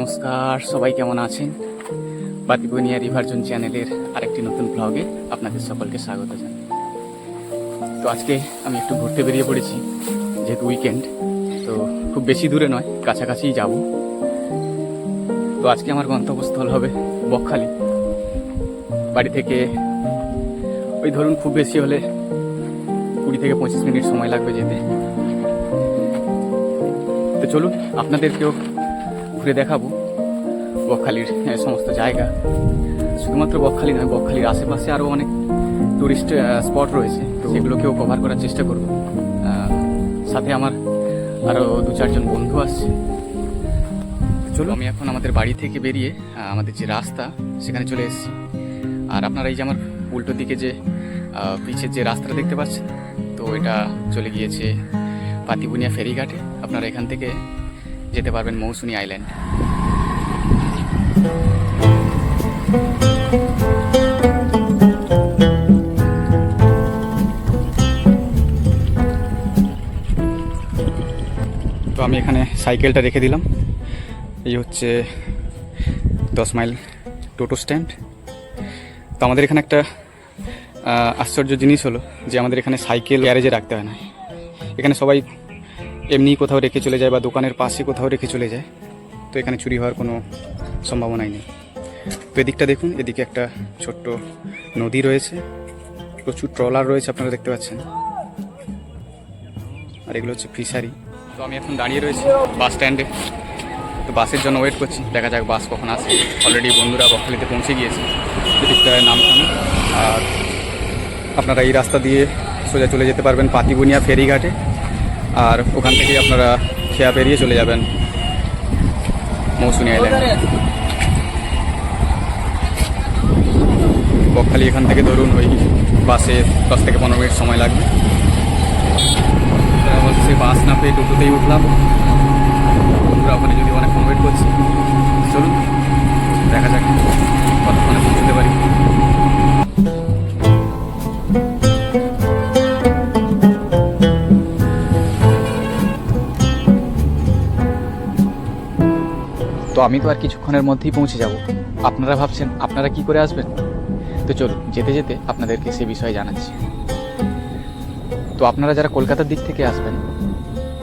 নমস্কার, সবাই কেমন আছেন? বাতিবনিয়া রিভারজন চ্যানেলের আরেকটি নতুন ব্লগে আপনাদের সকলকে স্বাগত জানাই। তো আজকে আমি একটু ঘুরতে বেরিয়ে পড়েছি, যেহেতু উইকেন্ড তো খুব বেশি দূরে নয়, কাছাকাছিই যাব। তো আজকে আমার গন্তব্যস্থল হবে বকখালি। বাড়ি থেকে, ওই ধরুন খুব বেশি হলে কুড়ি থেকে পঁচিশ মিনিট সময় লাগবে যেতে। তো চলুন, আপনাদেরকেও ঘুরে দেখাবো বকখালির সমস্ত জায়গা। শুধুমাত্র বকখালি নয় বকখালির আশেপাশে আরও অনেক টুরিস্ট স্পট রয়েছে। তো? সেগুলোকেও কভার করার চেষ্টা করব। সাথে আমার আরও দু চারজন বন্ধু আসছে। চলো আমি এখন আমাদের বাড়ি থেকে বেরিয়ে আমাদের যে রাস্তা সেখানে চলে এসেছি। আর আপনারা এই যে আমার উল্টো দিকে যে পিছের যে রাস্তাটা দেখতে পাচ্ছেন তো এটা চলে গিয়েছে পাতিবুনিয়া ফেরিঘাটে। আপনারা এখান থেকে যেতে পারবেন মৌসুনি আইল্যান্ড। তো আমি এখানে সাইকেলটা রেখে দিলাম। এই হচ্ছে দশ মাইল টোটো স্ট্যান্ড। তো আমাদের এখানে একটা আশ্চর্য জিনিস হলো যে আমাদের এখানে সাইকেল গ্যারেজে রাখতে হয় না। এখানে সবাই এমনি কোথাও রেখে চলে যায় বা দোকানের পাশে কোথাও রেখে চলে যায়, তো এখানে চুরি হওয়ার কোনো সম্ভাবনাই নেই। তো এদিকটা দেখুন, এদিকে একটা ছোট্ট নদী রয়েছে, প্রচুর ট্রলার রয়েছে আপনারা দেখতে পাচ্ছেন। আর এগুলো হচ্ছে ফিশারি। তো আমি এখন দাঁড়িয়ে রয়েছি বাস স্ট্যান্ডে। তো বাসের জন্য ওয়েট করছি, দেখা যাক বাস কখন আসে। অলরেডি বন্ধুরা বকখালিতে পৌঁছে গিয়েছে এদিকটায় নামখানা আর আপনারা এই রাস্তা দিয়ে সোজা চলে যেতে পারবেন পাতিবুনিয়া ফেরিঘাটে। আর ওখান থেকেই আপনারা খেয়া পেরিয়ে চলে যাবেন মৌসুমি আইল্যান্ড বকখালি এখান থেকে ধরুন ওই বাসে দশ থেকে পনেরো মিনিট সময় লাগবে। বাস না পেয়ে টোটোতেই উঠলাম। আমি তো আর কিছুক্ষণের মধ্যেই পৌঁছে যাব। আপনারা ভাবছেন, আপনারা কি করে আসবেন? তো চলুন, যেতে যেতে আপনাদেরকে সে বিষয়ে জানাচ্ছি। তো আপনারা যারা কলকাতার দিক থেকে আসবেন,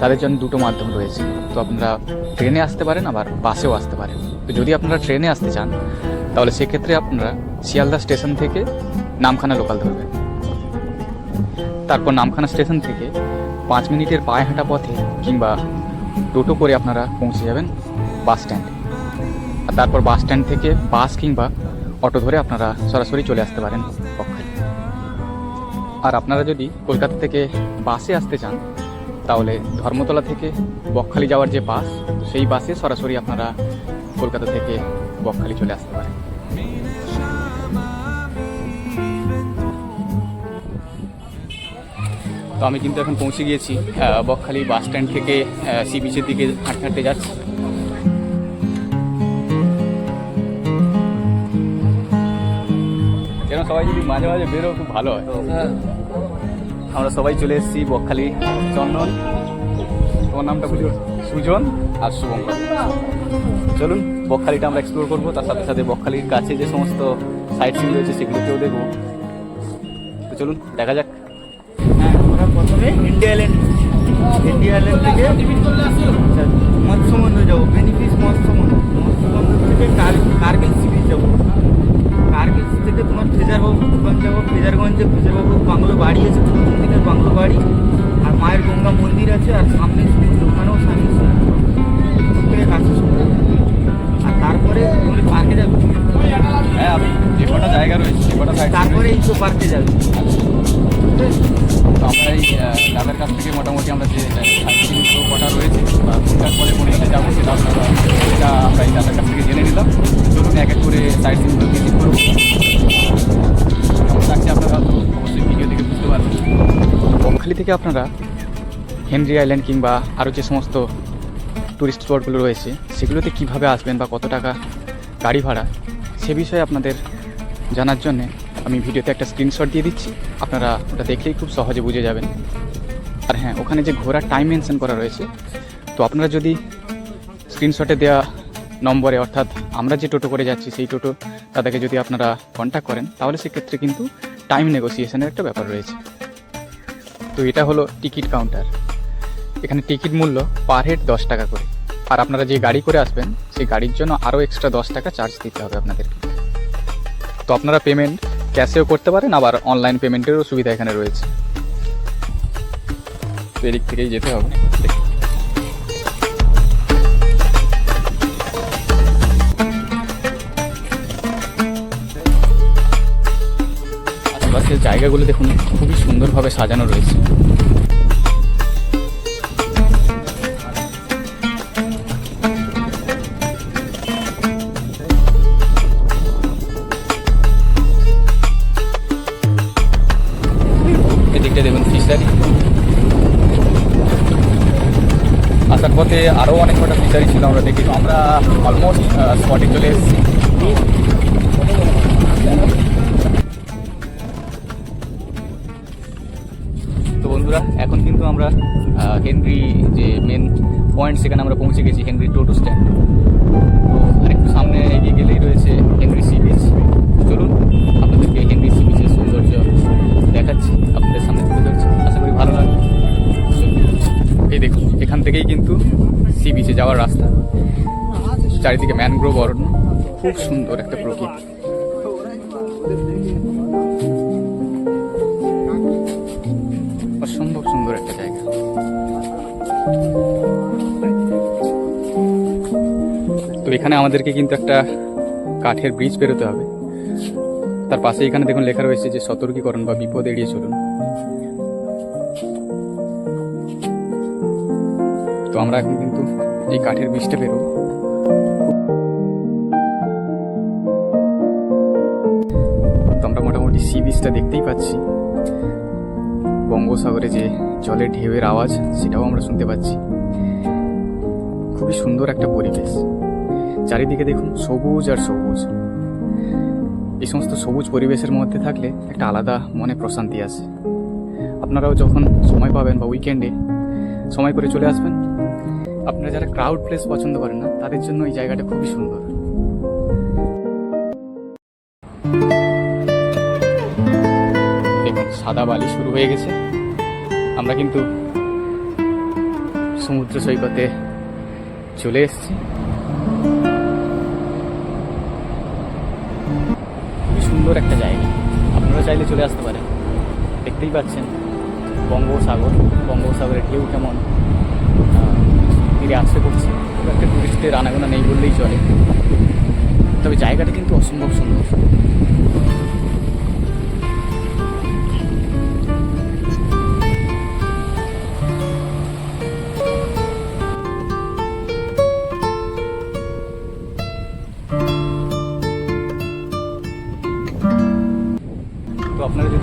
তাদের জন্য দুটো মাধ্যম রয়েছে। তো আপনারা ট্রেনে আসতে পারেন, আবার বাসেও আসতে পারেন। তো যদি আপনারা ট্রেনে আসতে চান, তাহলে সেক্ষেত্রে আপনারা শিয়ালদা স্টেশন থেকে নামখানা লোকাল ধরবেন। তারপর নামখানা স্টেশন থেকে পাঁচ মিনিটের পায়ে হাঁটা পথে কিংবা টোটো করে আপনারা পৌঁছে যাবেন বাস স্ট্যান্ডে। আর তারপর বাস স্ট্যান্ড থেকে বাস কিংবা অটো ধরে আপনারা সরাসরি চলে আসতে পারেন বকখালি আর আপনারা যদি কলকাতা থেকে বাসে আসতে চান, তাহলে ধর্মতলা থেকে বকখালি যাওয়ার যে বাস, সেই বাসে সরাসরি আপনারা কলকাতা থেকে বকখালি চলে আসতে পারেন। তো আমি কিন্তু এখন পৌঁছে গিয়েছি বকখালি বাস স্ট্যান্ড থেকে সি বিচের দিকে হাঁটতে হাঁটতে যাচ্ছি। সবাই যদি মাঝে মাঝে বেরো খুব ভালো হয়। আমরা সবাই চলে এসেছি বকখালি চন্দন। তোমার নামটা বুঝুন সুজন আর শুভঙ্কর। চলুন বকখালিটা আমরা এক্সপ্লোর করব। তার সাথে সাথে বকখালির কাছে যে সমস্ত সাইট সিন রয়েছে সেগুলোকেও দেখব। তো চলুন দেখা যাক। হ্যাঁ প্রথমে ইন্ডিয়া ইন্ডিয়া থেকে মৎস্যমন্দির যাব। বেনিফিস মৎস্যমন্দির মৎস্যমন্দির থেকে কার- কার্গিল সি বিচ যাব। থেকে তোমার ফেজারবাবু দুর্গঞ্জ যাব ফেজারগঞ্জে ফেজারবাবু বাংলো বাড়ি আছে প্রথম দিনের বাংলো বাড়ি। আর মায়ের গঙ্গা মন্দির আছে আর সামনে দোকানেও সামনে থেকে কাছে আর তারপরে তুমি পার্কে যাবে? হ্যাঁ যে কটা জায়গা রয়েছে কটা তারপরে এই তো পার্কে যাবে। আচ্ছা। আমরা এই দাদার কাছ থেকে মোটামুটি আমরা যে সাইটসিংগুলো কটা রয়েছে বা কোনটার পরে কোনটা যাব সেটা আমরা এই দাদার কাছ থেকে জেনে নিলাম। চলুন এক এক করে সাইটসিংগুলো ভিজিট করব বকখালি থেকে আপনারা হেনরি আইল্যান্ড কিংবা আরও যে সমস্ত টুরিস্ট স্পটগুলো রয়েছে, সেগুলোতে কীভাবে আসবেন বা কত টাকা গাড়ি ভাড়া, সে বিষয়ে আপনাদের জানার জন্যে আমি ভিডিওতে একটা স্ক্রিনশট দিয়ে দিচ্ছি। আপনারা ওটা দেখলেই খুব সহজে বুঝে যাবেন। আর হ্যাঁ ওখানে যে ঘোরার টাইম মেনশন করা রয়েছে, তো আপনারা যদি স্ক্রিনশটে দেওয়া নম্বরে, অর্থাৎ আমরা যে টোটো করে যাচ্ছি, সেই টোটো তাদেরকে যদি আপনারা কন্ট্যাক্ট করেন, তাহলে সেক্ষেত্রে কিন্তু টাইম নেগোসিয়েশনের একটা ব্যাপার রয়েছে। তো এটা হলো টিকিট কাউন্টার এখানে টিকিট মূল্য পার হেড দশ টাকা করে। আর আপনারা যে গাড়ি করে আসবেন, সেই গাড়ির জন্য আরও এক্সট্রা দশ টাকা চার্জ দিতে হবে আপনাদেরকে। তো আপনারা পেমেন্ট ক্যাশেও করতে পারেন, আবার অনলাইন পেমেন্টেরও সুবিধা এখানে রয়েছে। তো এদিক থেকেই যেতে হবে। আশেপাশের জায়গাগুলো দেখুন, খুবই সুন্দরভাবে সাজানো রয়েছে। এদিকটা দেখুন ফিশারি আসার পথে আরও অনেক কটা ফিশারি ছিল, আমরা দেখি। আমরা অলমোস্ট স্পটে চলে এসেছি। বন্ধুরা এখন কিন্তু আমরা হেনরি যে মেন পয়েন্ট সেখানে আমরা পৌঁছে গেছি হেনরি টোটো স্ট্যান্ড তো আরেকটু সামনে এগিয়ে গেলেই রয়েছে হেনরি সি বিচ চলুন, আপনাদেরকে হেনরি সি বিচের সৌন্দর্য দেখাচ্ছি, আপনাদের সামনে তুলে ধরছি। আশা করি ভালো লাগবে। এই দেখুন, এখান থেকেই কিন্তু সি বিচে যাওয়ার রাস্তা। চারিদিকে ম্যানগ্রোভ অরণ্য। খুব সুন্দর একটা প্রকৃতি। তো এখানে আমাদেরকে কিন্তু একটা কাঠের ব্রিজ পেরোতে হবে। তার পাশে এখানে দেখুন লেখা রয়েছে যে সতর্কীকরণ বা বিপদ এড়িয়ে চলুন। তো আমরা এখন কিন্তু এই কাঠের ব্রিজটা বেরোবো তো আমরা মোটামুটি সি বিচটা দেখতেই পাচ্ছি। বঙ্গোসাগরে যে জলের ঢেউয়ের আওয়াজ, সেটাও আমরা শুনতে পাচ্ছি। খুবই সুন্দর একটা পরিবেশ। চারিদিকে দেখুন সবুজ আর সবুজ। এই সমস্ত সবুজ পরিবেশের মধ্যে থাকলে একটা আলাদা মনে প্রশান্তি আসে আপনারাও যখন সময় পাবেন বা উইকেন্ডে সময় করে চলে আসবেন, আপনারা যারা ক্রাউড প্লেস পছন্দ করেন না, তাদের জন্য এই জায়গাটা খুবই সুন্দর। সাদা বালি শুরু হয়ে গেছে। আমরা কিন্তু সমুদ্র সৈকতে চলে এসেছি। সুন্দর একটা জায়গা। আপনারা চাইলে চলে আসতে পারেন। দেখতেই পাচ্ছেন, বঙ্গোপসাগর। বঙ্গোসাগরের ঢেউ কেমন তীরে আসতে করছে। খুব একটা টুরিস্টের আনাগোনা নেই বললেই চলে। তবে জায়গাটা কিন্তু অসম্ভব সুন্দর।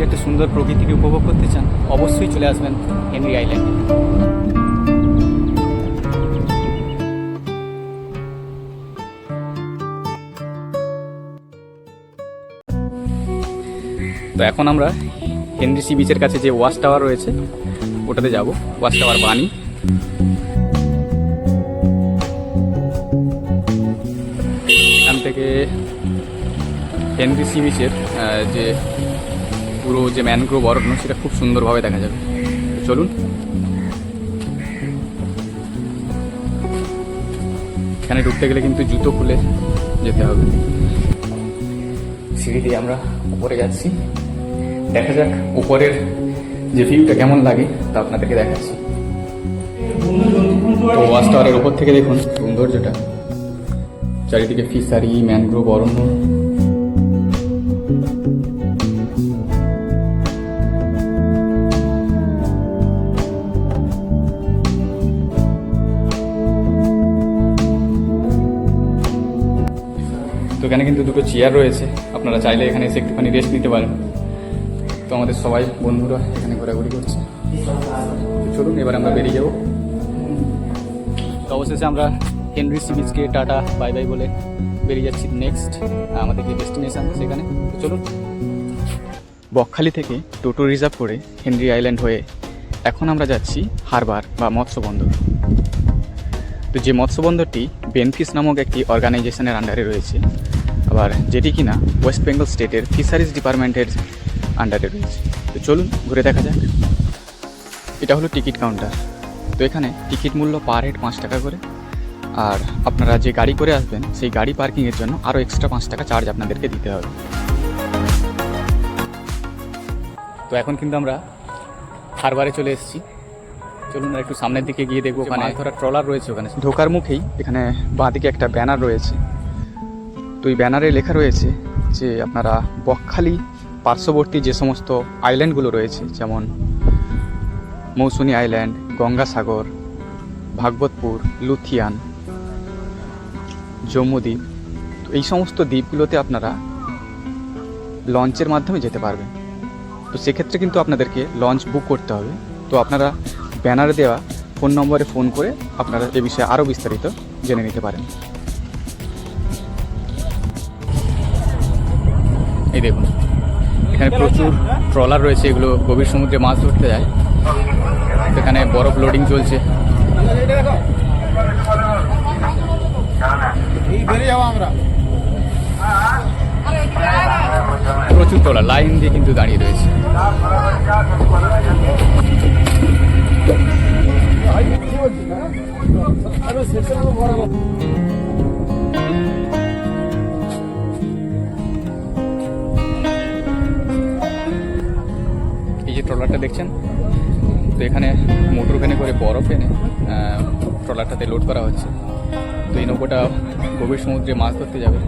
একটা সুন্দর প্রকৃতিকে উপভোগ করতে চান, অবশ্যই চলে আসবেন হেনরি আইল্যান্ডে। তো এখন আমরা হেনরি সি বিচের কাছে যে ওয়াচ টাওয়ার রয়েছে, ওটাতে যাব। ওয়াচ টাওয়ার বানি এখান থেকে হেনরি সি বিচের যে পুরো যে ম্যানগ্রোভ অরণ্য, সেটা খুব সুন্দরভাবে দেখা যাবে। চলুন। এখানে ঢুকতে গেলে কিন্তু জুতো খুলে যেতে হবে। সিঁড়ি দিয়ে আমরা উপরে যাচ্ছি। দেখা যাক উপরের যে ভিউটা কেমন লাগে, তা আপনাদেরকে দেখাচ্ছি। তো ওয়াচ টাওয়ারের উপর থেকে দেখুন সৌন্দর্যটা। চারিদিকে ফিশারি, ম্যানগ্রোভ অরণ্য। তো এখানে কিন্তু দুটো চেয়ার রয়েছে। আপনারা চাইলে এখানে এসে একটুখানি রেস্ট নিতে পারেন। তো আমাদের সবাই বন্ধুরা এখানে ঘোরাঘুরি করছে। চলুন, এবার আমরা বেরিয়ে যাব। তো অবশেষে আমরা হেনরি সি বিচকে টাটা বাই বাই বলে বেরিয়ে যাচ্ছি নেক্সট আমাদের যে ডেস্টিনেশন সেখানে। তো চলুন। বকখালি থেকে টোটো রিজার্ভ করে হেনরি আইল্যান্ড হয়ে এখন আমরা যাচ্ছি হারবার বা মৎস্য বন্দর তো যে মৎস্য বন্দরটি বেনফিস নামক একটি অর্গানাইজেশনের আন্ডারে রয়েছে আবার যেটি কিনা ওয়েস্ট বেঙ্গল স্টেটের ফিশারিজ ডিপার্টমেন্টের আন্ডারে রয়েছে। তো চলুন ঘুরে দেখা যাক। এটা হলো টিকিট কাউন্টার তো এখানে টিকিট মূল্য পার হেড পাঁচ টাকা করে। আর আপনারা যে গাড়ি করে আসবেন সেই গাড়ি পার্কিংয়ের জন্য আরও এক্সট্রা পাঁচ টাকা চার্জ আপনাদেরকে দিতে হবে। তো এখন কিন্তু আমরা হারবারে চলে এসেছি। চলুন একটু সামনের দিকে গিয়ে দেখব ওখানে ধরা ট্রলার রয়েছে ওখানে। ঢোকার মুখেই এখানে বাঁদিকে একটা ব্যানার রয়েছে। তো এই ব্যানারে লেখা রয়েছে যে আপনারা বকখালি পার্শ্ববর্তী যে সমস্ত আইল্যান্ডগুলো রয়েছে, যেমন মৌসুনি আইল্যান্ড গঙ্গাসাগর, ভাগবতপুর, লুথিয়ান জম্মুদ্বীপ তো এই সমস্ত দ্বীপগুলোতে আপনারা লঞ্চের মাধ্যমে যেতে পারবেন। তো সেক্ষেত্রে কিন্তু আপনাদেরকে লঞ্চ বুক করতে হবে। তো আপনারা ব্যানারে দেওয়া ফোন নম্বরে ফোন করে আপনারা এ বিষয়ে আরও বিস্তারিত জেনে নিতে পারেন। এই দেখুন। এখানে প্রচুর ট্রলার রয়েছে এগুলো গভীর সমুদ্রে মাছ ধরতে যায়। এখানে বরফ লোডিং চলছে। প্রচুর ট্রলার লাইন দিয়ে কিন্তু দাঁড়িয়ে রয়েছে। এই যে ট্রলারটা দেখছেন, তো এখানে মোটর ভ্যানে করে বরফ এনে ট্রলারটাতে লোড করা হচ্ছে। তো এই নৌকোটা গভীর সমুদ্রে মাছ ধরতে যাবে।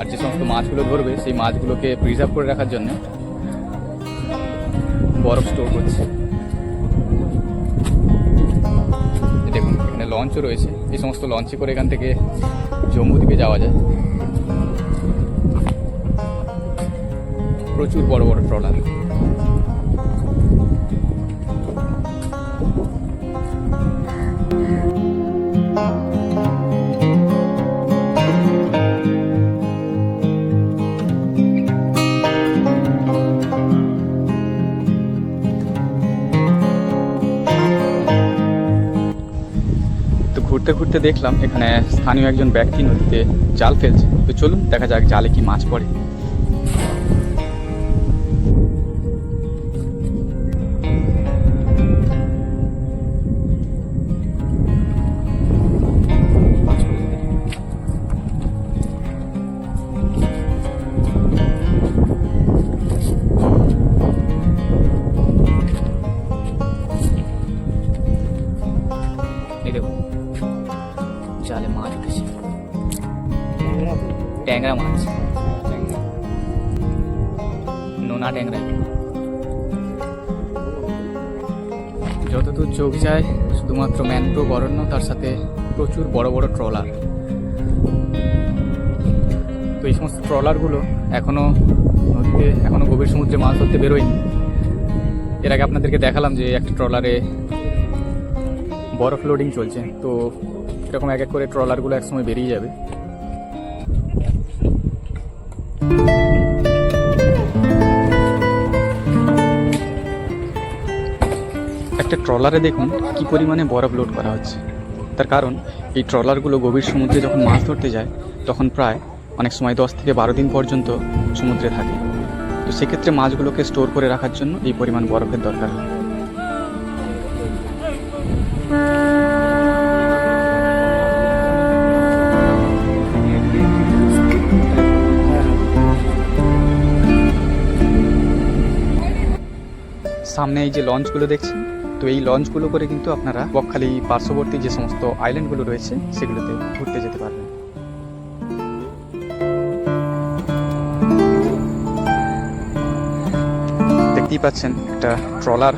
আর যে সমস্ত মাছগুলো ধরবে, সেই মাছগুলোকে প্রিজার্ভ করে রাখার জন্য বরফ স্টোর করছে। দেখুন, এখানে লঞ্চও রয়েছে। এই সমস্ত লঞ্চে করে এখান থেকে জম্মু দ্বীপে যাওয়া যায়। প্রচুর বড় বড় ট্রলার। ঘুরতে ঘুরতে দেখলাম এখানে স্থানীয় একজন ব্যক্তি নদীতে জাল ফেলছে। তো চলুন দেখা যাক জালে কি মাছ পড়ে। নোনা ট্যাংরা যতদূর চোখ যায়, শুধুমাত্র ম্যানগ্রোভ অরণ্য, তার সাথে প্রচুর বড় বড় ট্রলার। তো এই সমস্ত ট্রলারগুলো এখনও নদীতে এখনও গভীর সমুদ্রে মাছ ধরতে বেরোয়নি। এর আগে আপনাদেরকে দেখালাম যে একটা ট্রলারে বরফ লোডিং চলছে। তো এরকম এক এক করে ট্রলারগুলো একসময় বেরিয়ে যাবে। একটা ট্রলারে দেখুন কি পরিমাণে বরফ লোড করা হচ্ছে। তার কারণ, এই ট্রলারগুলো গভীর সমুদ্রে যখন মাছ ধরতে যায়, তখন প্রায় অনেক সময় দশ থেকে বারো দিন পর্যন্ত সমুদ্রে থাকে। তো সেক্ষেত্রে মাছগুলোকে স্টোর করে রাখার জন্য এই পরিমাণ বরফের দরকার হয়। সামনে এই যে লঞ্চগুলো দেখছেন তো এই লঞ্চগুলো করে কিন্তু আপনারা বকখালি পার্শ্ববর্তী যে সমস্ত আইল্যান্ডগুলো রয়েছে, সেগুলোতে ঘুরতে যেতে পারবেন। দেখতেই পাচ্ছেন, একটা ট্রলার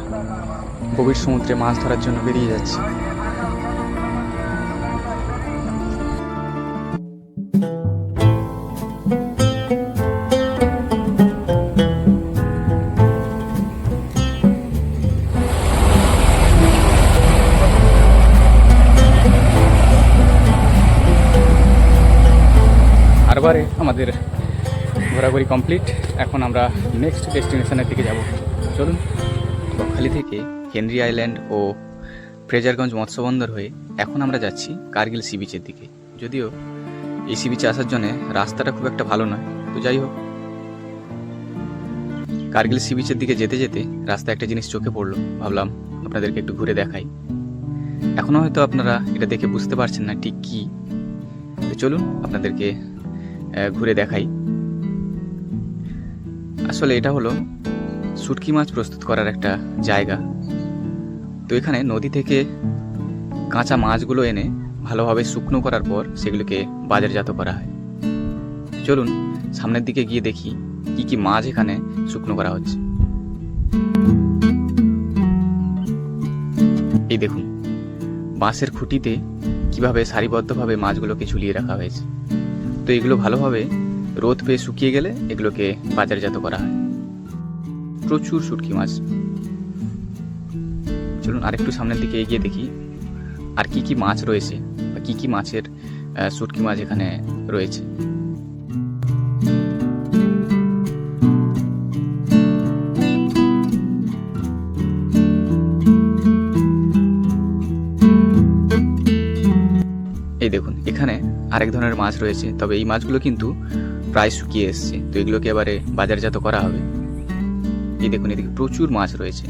গভীর সমুদ্রে মাছ ধরার জন্য বেরিয়ে যাচ্ছে। আমাদের ঘোরাঘুরি কমপ্লিট এখন আমরা নেক্সট ডেস্টিনেশনের দিকে যাব। চলুন। বকখালি থেকে হেনরি আইল্যান্ড ও ফ্রেজারগঞ্জ মৎস্য বন্দর হয়ে এখন আমরা যাচ্ছি কার্গিল সি বিচের দিকে। যদিও এই সি বিচে আসার জন্য রাস্তাটা খুব একটা ভালো নয়, তো যাই হোক। কার্গিল সি বিচের দিকে যেতে যেতে রাস্তায় একটা জিনিস চোখে পড়ল। ভাবলাম আপনাদেরকে একটু ঘুরে দেখাই। এখনও হয়তো আপনারা এটা দেখে বুঝতে পারছেন না ঠিক কী। চলুন আপনাদেরকে ঘুরে দেখাই। আসলে এটা হলো শুটকি মাছ প্রস্তুত করার একটা জায়গা। তো এখানে নদী থেকে কাঁচা মাছগুলো এনে ভালোভাবে শুকনো করার পর সেগুলোকে বাজারজাত করা হয়। চলুন সামনের দিকে গিয়ে দেখি কি কি মাছ এখানে শুকনো করা হচ্ছে। এই দেখুন, বাঁশের খুঁটিতে কীভাবে সারিবদ্ধভাবে মাছগুলোকে ঝুলিয়ে রাখা হয়েছে। তো এগুলো ভালোভাবে রোদ পেয়ে শুকিয়ে গেলে এগুলোকে বাজারজাত করা হয়। প্রচুর শুটকি মাছ। চলুন আরেকটু সামনের দিকে এগিয়ে দেখি আর কি কি মাছ রয়েছে বা কি কি মাছের শুটকি মাছ এখানে রয়েছে। আরেক ধরনের মাছ রয়েছে, তবে এই মাছগুলো কিন্তু প্রায় শুকিয়ে এসছে। তো এগুলোকে এবারে বাজারজাত করা হবে। এই দেখুন, এদিকে প্রচুর মাছ রয়েছে।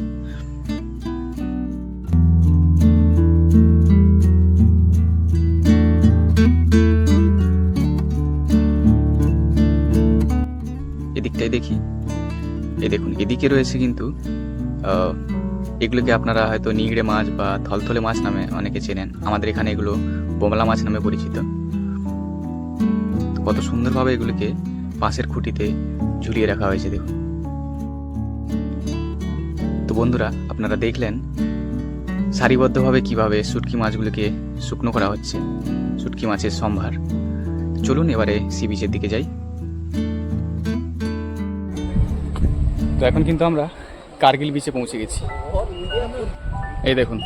এদিকটাই দেখি। এই দেখুন, এদিকে রয়েছে কিন্তু এগুলোকে আপনারা হয়তো নিগড়ে মাছ বা থলথলে মাছ নামে অনেকে চেনেন। আমাদের এখানে এগুলো বোমলা মাছ নামে পরিচিত। কত সুন্দরভাবে এগুলোকে পাশের খুঁটিতে ঝুলিয়ে রাখা হয়েছে, দেখুন। তো বন্ধুরা, আপনারা দেখলেন সারিবদ্ধভাবে কীভাবে শুটকি মাছগুলোকে শুকনো করা হচ্ছে, শুটকি মাছের সম্ভার। চলুন এবারে সি বিচের দিকে যাই। তো এখন কিন্তু আমরা কার্গিল বিচে পৌঁছে গেছি। এই দেখুন,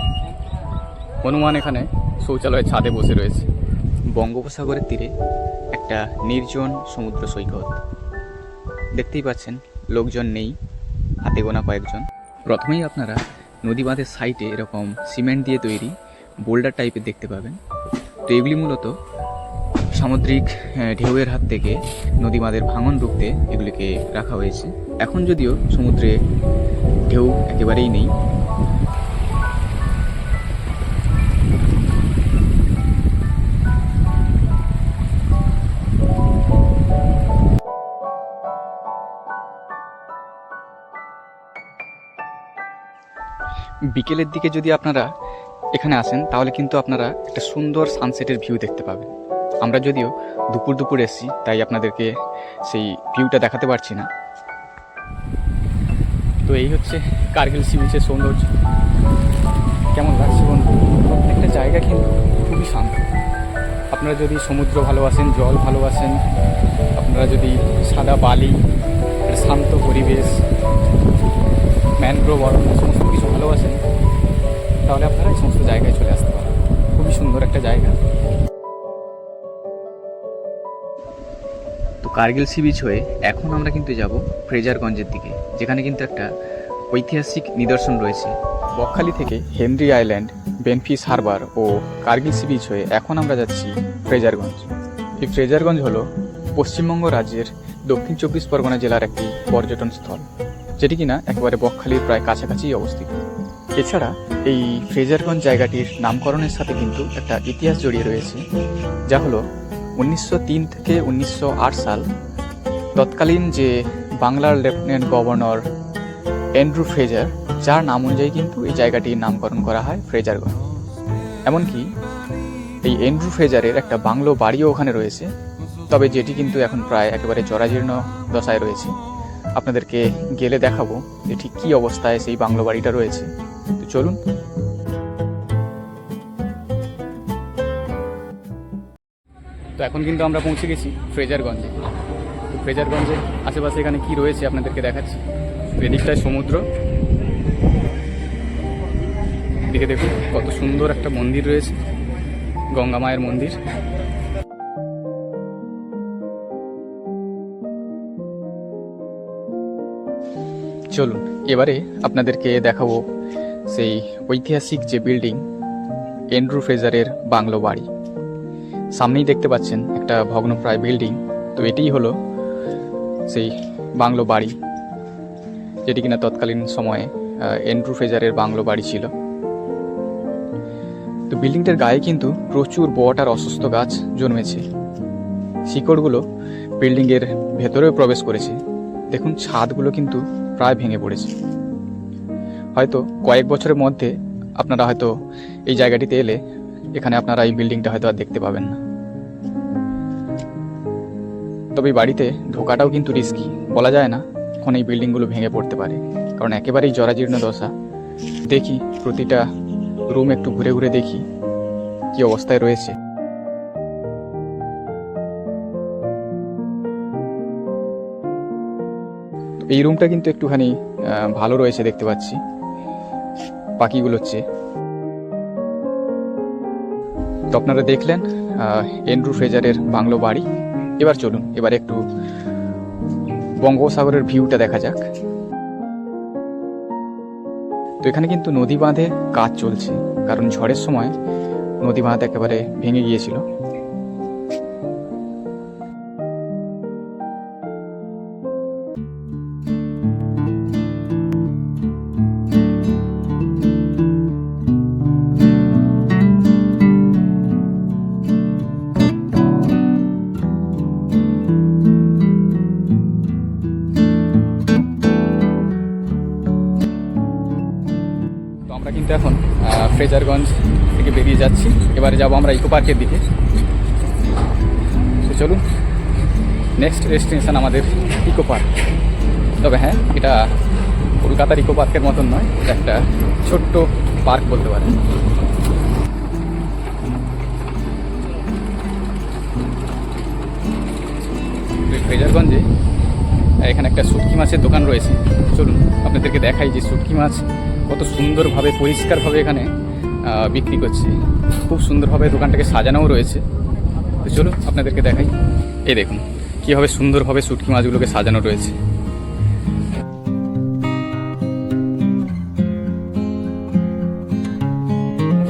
হনুমান এখানে শৌচালয়ের ছাদে বসে রয়েছে। বঙ্গোপসাগরের তীরে একটা নির্জন সমুদ্র সৈকত। দেখতেই পাচ্ছেন, লোকজন নেই, হাতে গোনা কয়েকজন। প্রথমেই আপনারা নদী বাঁধের সাইডে এরকম সিমেন্ট দিয়ে তৈরি বোল্ডার টাইপের দেখতে পাবেন। তো এগুলি মূলত সামুদ্রিক ঢেউয়ের হাত থেকে নদী বাঁধের ভাঙন রুখতে এগুলিকে রাখা হয়েছে। এখন যদিও সমুদ্রে ঢেউ একেবারেই নেই বিকেলের দিকে যদি আপনারা এখানে আসেন, তাহলে কিন্তু আপনারা একটা সুন্দর সানসেটের ভিউ দেখতে পাবেন। আমরা যদিও দুপুর দুপুর এসেছি, তাই আপনাদেরকে সেই ভিউটা দেখাতে পারছি না। তো এই হচ্ছে কার্গিল সি বিচের সৌন্দর্য। কেমন লাগছে বন্ধু? প্রত্যেকটা জায়গা কিন্তু খুবই শান্ত। আপনারা যদি সমুদ্র ভালোবাসেন, জল ভালোবাসেন, আপনারা যদি সাদা বালি শান্ত পরিবেশ, ম্যানগ্রোভ অরণ্য, সমস্ত ভালোবাসেন তাহলে আপনারা এই সমস্ত জায়গায় চলে আসতে পারেন। খুবই সুন্দর একটা জায়গা। তো কার্গিল সি বিচ হয়ে এখন আমরা কিন্তু যাব ফ্রেজারগঞ্জের দিকে যেখানে কিন্তু একটা ঐতিহাসিক নিদর্শন রয়েছে। বকখালি থেকে হেনরি আইল্যান্ড বেনফিস হারবার ও কার্গিল সি বিচ হয়ে এখন আমরা যাচ্ছি ফ্রেজারগঞ্জ। এই ফ্রেজারগঞ্জ হলো পশ্চিমবঙ্গ রাজ্যের দক্ষিণ চব্বিশ পরগনা জেলার একটি পর্যটন স্থল যেটি কিনা একেবারে বকখালির প্রায় কাছাকাছি অবস্থিত। এছাড়া এই ফ্রেজারগঞ্জ জায়গাটির নামকরণের সাথে কিন্তু একটা ইতিহাস জড়িয়ে রয়েছে, যা হলো উনিশশো তিন থেকে উনিশশো আট সাল। তৎকালীন যে বাংলার লেফটেন্যান্ট গভর্নর অ্যান্ড্রু ফ্রেজার, যার নাম অনুযায়ী কিন্তু এই জায়গাটির নামকরণ করা হয় ফ্রেজারগঞ্জ। এমনকি এই অ্যান্ড্রু ফ্রেজারের একটা বাংলো বাড়িও ওখানে রয়েছে, তবে যেটি কিন্তু এখন প্রায় একেবারে জরাজীর্ণ দশায় রয়েছে। আপনাদেরকে গেলে দেখাবো যে ঠিক কী অবস্থায় সেই বাংলো বাড়িটা রয়েছে। তো চলুন। তো এখন কিন্তু আমরা পৌঁছে গেছি ফ্রেজারগঞ্জে। তো ফ্রেজারগঞ্জে আশেপাশে এখানে কি রয়েছে আপনাদেরকে দেখাচ্ছি? এদিকটায় সমুদ্র। দেখে দেখুন কত সুন্দর একটা মন্দির রয়েছে। গঙ্গা মায়ের মন্দির। চলুন, এবারে আপনাদেরকে দেখাবো সেই ঐতিহাসিক যে বিল্ডিং, এন্ড্রু ফ্রেজারের বাংলো বাড়ি। সামনেই দেখতে পাচ্ছেন একটা ভগ্নপ্রায় বিল্ডিং। তো এটিই হলো সেই বাংলো বাড়ি, যেটি কিনা তৎকালীন সময়ে এন্ড্রু ফ্রেজারের বাংলো বাড়ি ছিল। তো বিল্ডিংটার গায়ে কিন্তু প্রচুর বট আর অসুস্থ গাছ জন্মেছে। শিকড়গুলো বিল্ডিংয়ের ভেতরেও প্রবেশ করেছে। দেখুন, ছাদগুলো কিন্তু প্রায় ভেঙে পড়েছে। হয়তো কয়েক বছরের মধ্যে আপনারা হয়তো এই জায়গাটিতে এলে এখানে আপনারা এই বিল্ডিংটা হয়তো আর দেখতে পাবেন না। তবে বাড়িতে ঢোকাটাও কিন্তু রিস্কি বলা যায় না এখন এই বিল্ডিংগুলো ভেঙে পড়তে পারে। কারণ একেবারেই জরাজীর্ণ দশা। দেখি প্রতিটা রুম একটু ঘুরে ঘুরে দেখি কি অবস্থায় রয়েছে। এই রুমটা কিন্তু একটুখানি ভালো রয়েছে দেখতে পাচ্ছি। বাকিগুলোর চেয়ে তো আপনারা দেখলেন এন্ড্রু ফ্রেজারের বাংলো বাড়ি। এবার চলুন, এবার একটু বঙ্গোপসাগরের ভিউটা দেখা যাক। তো এখানে কিন্তু নদী বাঁধে কাজ চলছে, কারণ ঝড়ের সময় নদী বাঁধ একেবারে ভেঙে গিয়েছিল। আহ, ফ্রেজারগঞ্জ থেকে বেরিয়ে যাচ্ছি। এবারে যাব আমরা ইকো পার্কের দিকে। তো চলুন নেক্সট ডেস্টিনেশন আমাদের ইকো পার্ক। তবে হ্যাঁ এটা কলকাতার ইকো পার্কের মতন নয় এটা একটা ছোট্ট পার্ক বলতে পারেন। ফ্রেজারগঞ্জে এখানে একটা শুটকি মাছের দোকান রয়েছে। চলুন আপনাদেরকে দেখাই যে শুটকি মাছ কত সুন্দরভাবে পরিষ্কারভাবে এখানে বিক্রি করছে। খুব সুন্দরভাবে দোকানটাকে সাজানোও রয়েছে। তো চলুন, আপনাদেরকে দেখাই। এই দেখুন, কীভাবে সুন্দরভাবে শুটকি মাছগুলোকে সাজানো রয়েছে।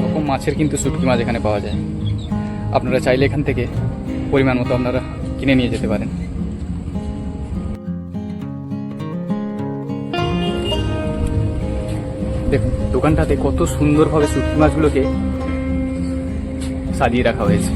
রকম মাছের কিন্তু শুটকি মাছ এখানে পাওয়া যায়। আপনারা চাইলে এখান থেকে পরিমাণ মতো আপনারা কিনে নিয়ে যেতে পারেন। দোকানটাতে কত সুন্দরভাবে শুটকি মাছগুলোকে সাজিয়ে রাখা হয়েছে।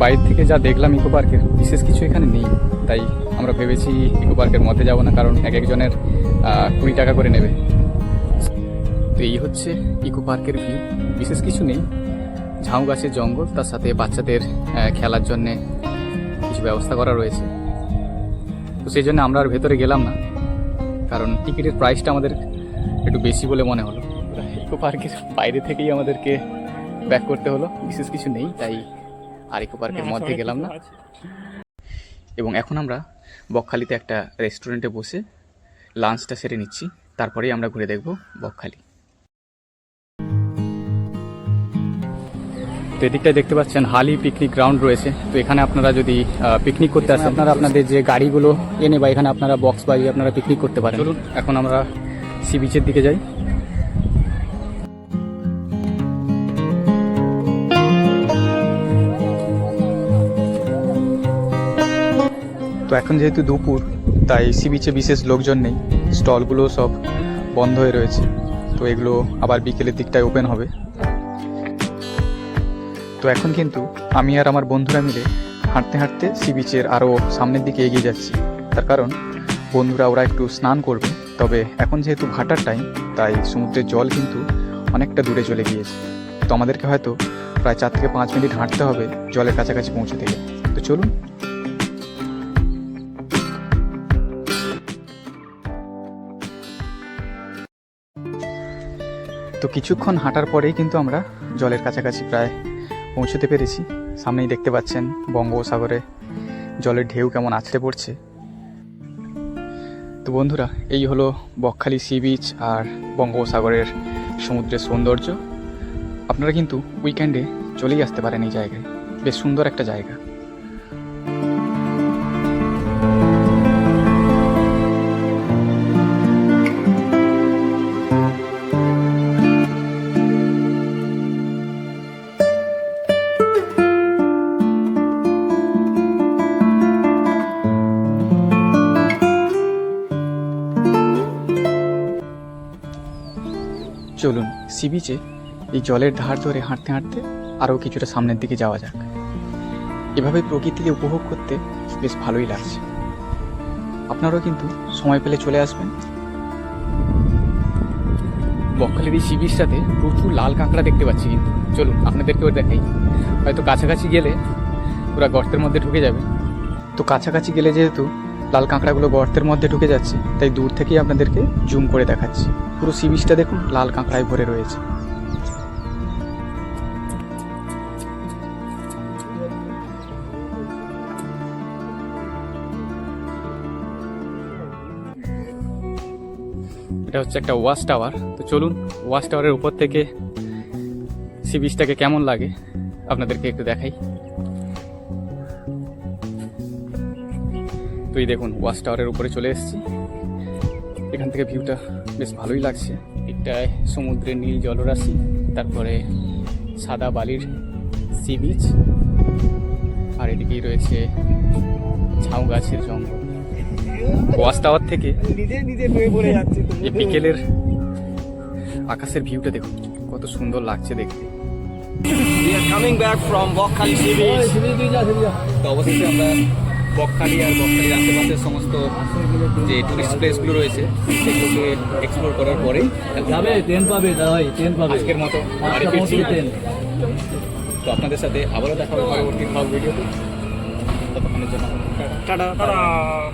বাইরে থেকে যা দেখলাম ইকো পার্কের, বিশেষ কিছু এখানে নেই। তাই আমরা ভেবেছি ইকো পার্কের মধ্যে যাব না, কারণ এক একজনের কুড়ি টাকা করে নেবে। তো এই হচ্ছে ইকো পার্কের ভিউ। বিশেষ কিছু নেই। ঝাউ গাছের জঙ্গল, তার সাথে বাচ্চাদের খেলার জন্যে কিছু ব্যবস্থা করা রয়েছে। তো সেই জন্য আমরা আর ভেতরে গেলাম না, কারণ টিকিটের প্রাইসটা আমাদের একটু বেশি বলে মনে হলো। ইকো পার্কের বাইরে থেকেই আমাদেরকে ব্যাক করতে হলো, বিশেষ কিছু নেই, তাই আর ইকো পার্কের মধ্যে গেলাম না? এবং এখন আমরা বকখালিতে একটা রেস্টুরেন্টে বসে লাঞ্চটা সেরে নিচ্ছি। তারপরেই আমরা ঘুরে দেখব বকখালি। তো এদিকটায় দেখতে পাচ্ছেন হালি পিকনিক গ্রাউন্ড রয়েছে। তো এখানে আপনারা যদি পিকনিক করতে আসেন আপনারা আপনাদের যে গাড়িগুলো এনে বা এখানে আপনারা বক্স বাজিয়ে আপনারা পিকনিক করতে পারেন। চলুন। এখন আমরা সি বিচের দিকে যাই। তো এখন যেহেতু দুপুর, তাই সি বিচে বিশেষ লোকজন নেই। স্টলগুলো সব বন্ধ হয়ে রয়েছে। তো এগুলো আবার বিকেলের দিকটায় ওপেন হবে। তো এখন কিন্তু আমি আর আমার বন্ধুরা মিলে হাঁটতে হাঁটতে সি বিচের আরও সামনের দিকে এগিয়ে যাচ্ছি। তার কারণ, বন্ধুরা ওরা একটু স্নান করবে। তবে এখন যেহেতু ভাটার টাইম, তাই সমুদ্রের জল কিন্তু অনেকটা দূরে চলে গিয়েছে। তো আমাদেরকে হয়তো প্রায় চার থেকে পাঁচ মিনিট হাঁটতে হবে জলের কাছাকাছি পৌঁছে গেলে তো চলুন তো কিছুক্ষণ হাঁটার পরেই কিন্তু আমরা জলের কাছাকাছি প্রায় পৌঁছতে পেরেছি। সামনেই দেখতে পাচ্ছেন বঙ্গোপসাগরে জলের ঢেউ কেমন আছড়ে পড়ছে। তো বন্ধুরা, এই হলো বকখালি সি বিচ আর বঙ্গোপসাগরের সমুদ্রের সৌন্দর্য। আপনারা কিন্তু উইকেন্ডে চলেই আসতে পারেন এই জায়গায়। বেশ সুন্দর একটা জায়গা। চলুন সি বিচে এই জলের ধার ধরে হাঁটতে হাঁটতে আরও কিছুটা সামনের দিকে যাওয়া যাক। এভাবে প্রকৃতিকে উপভোগ করতে বেশ ভালোই লাগছে। আপনারাও কিন্তু সময় পেলে চলে আসবেন। বকখালির এই সি বিচটাতে প্রচুর লাল কাঁকড়া দেখতে পাচ্ছি কিন্তু। চলুন আপনাদেরকেও দেখাই। হয়তো কাছাকাছি গেলে ওরা গর্তের মধ্যে ঢুকে যাবে। তো কাছাকাছি গেলে যেহেতু লাল কাঁকড়াগুলো গর্তের মধ্যে ঢুকে যাচ্ছে, তাই দূর থেকেই আপনাদেরকে জুম করে দেখাচ্ছি। পুরো সি বিচটা দেখুন, লাল কাঁকড়ায় ভরে রয়েছে। এটা হচ্ছে একটা ওয়াশ টাওয়ার। তো চলুন, ওয়াশ টাওয়ারের উপর থেকে সি বিচটাকে কেমন লাগে, আপনাদেরকে একটু দেখাই। তো এই দেখুন, ওয়াশ টাওয়ারের উপরে চলে এসেছি। এখান থেকে ভিউটা বেশ ভালোই লাগছে। একটায় সমুদ্রের নীল জলরাশি তারপরে সাদা বালির সি বিচ আর এদিকেই রয়েছে ঝাউ গাছের জঙ্গল। ওয়াচ টাওয়ার থেকে নিজে নিজে পড়ে যাচ্ছে এই বিকেলের আকাশের ভিউটা দেখুন কত সুন্দর লাগছে দেখতে। We are coming back from Bokhali Sea Beach. অবশেষে আমরা বকখালি আর বকখালির আশেপাশের সমস্ত যে টুরিস্ট প্লেসগুলো রয়েছে সেগুলোকে এক্সপ্লোর করার পরেই যাবে ট্রেন পাবে দাদাই ট্রেন পাবে। আজকের মতো ট্রেন তো আপনাদের সাথে আবারও দেখা হবে পরবর্তী ভাব ভিডিওতে ততক্ষণের জন্য টাটা।